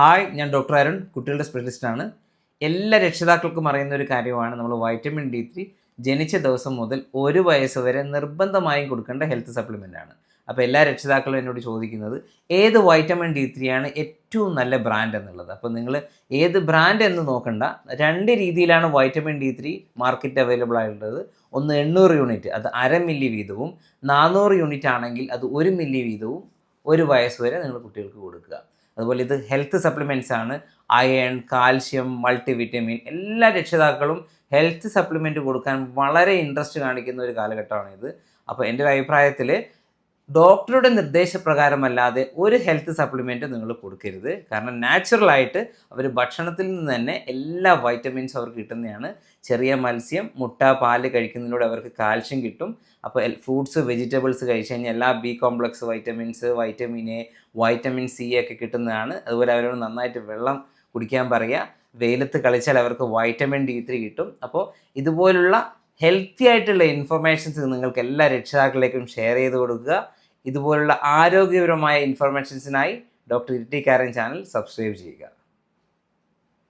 Hi ഞാൻ doctor Arun കുട്ടികളുടെ സ്പെഷ്യലിസ്റ്റാണ് എല്ലാ രക്ഷിതാക്കൾക്കും അറിയുന്ന ഒരു കാര്യമാണ് നമ്മൾ വൈറ്റമിൻ ഡി ത്രീ ജനിച്ച ദിവസം മുതൽ ഒരു വയസ്സ് വരെ നിർബന്ധമായും കൊടുക്കേണ്ട ഹെൽത്ത് സപ്ലിമെന്റ് ആണ്. അപ്പോൾ എല്ലാ രക്ഷിതാക്കളും എന്നോട് ചോദിക്കുന്നത് ഏത് വൈറ്റമിൻ ഡി ത്രീ ആണ് ഏറ്റവും നല്ല ബ്രാൻഡ് എന്നുള്ളത്? അപ്പോൾ നിങ്ങൾ ഏത് ബ്രാൻഡ് എന്ന് നോക്കണ്ട രണ്ട് രീതിയിലാണ് vitamin D three market available ആയിട്ടുള്ളത്. ഒന്ന് എണ്ണൂറ് യൂണിറ്റ് അത് അര മില്ലി വീതവും നാനൂറ് യൂണിറ്റ് ആണെങ്കിൽ അത് ഒരു മില്ലി വീതവും ഒരു വയസ്സ് വരെ നിങ്ങൾ കുട്ടികൾക്ക് കൊടുക്കുക. അതുപോലെ ഇത് ഹെൽത്ത് സപ്ലിമെന്റ്സ് ആണ്. അയൺ കാൽഷ്യം മൾട്ടിവിറ്റമിൻ എല്ലാ രക്ഷിതാക്കളും ഹെൽത്ത് സപ്ലിമെന്റ് കൊടുക്കാൻ വളരെ ഇൻട്രസ്റ്റ് കാണിക്കുന്ന ഒരു കാലഘട്ടമാണിത്. അപ്പോൾ എന്റെ ഒരു അഭിപ്രായത്തിൽ ഡോക്ടറുടെ നിർദ്ദേശപ്രകാരമല്ലാതെ ഒരു ഹെൽത്ത് സപ്ലിമെന്റ് നിങ്ങൾ കൊടുക്കരുത്. കാരണം നാച്ചുറലായിട്ട് അവർ ഭക്ഷണത്തിൽ നിന്ന് തന്നെ എല്ലാ വൈറ്റമിൻസും അവർക്ക് കിട്ടുന്നതാണ്. ചെറിയ മത്സ്യം മുട്ട പാൽ കഴിക്കുന്നതിലൂടെ അവർക്ക് കാൽഷ്യം കിട്ടും. അപ്പോൾ ഫ്രൂട്ട്സ് വെജിറ്റബിൾസ് കഴിച്ച് കഴിഞ്ഞാൽ എല്ലാ B complex vitamins vitamin A vitamin C ഒക്കെ കിട്ടുന്നതാണ്. അതുപോലെ അവരോട് നന്നായിട്ട് വെള്ളം കുടിക്കാൻ പറയുക. വെയിലത്ത് കളിച്ചാൽ അവർക്ക് വൈറ്റമിൻ ഡി ത്രീ കിട്ടും. അപ്പോൾ ഇതുപോലുള്ള ഹെൽത്തി ആയിട്ടുള്ള ഇൻഫർമേഷൻസ് നിങ്ങൾക്ക് എല്ലാ രക്ഷിതാക്കളിലേക്കും ഷെയർ ചെയ്ത് കൊടുക്കുക. ഇതുപോലുള്ള ആരോഗ്യപരമായ ഇൻഫർമേഷൻസിനായി ഡോക്ടർ ഇരിട്ടി കാരൻ ചാനൽ സബ്സ്ക്രൈബ് ചെയ്യുക.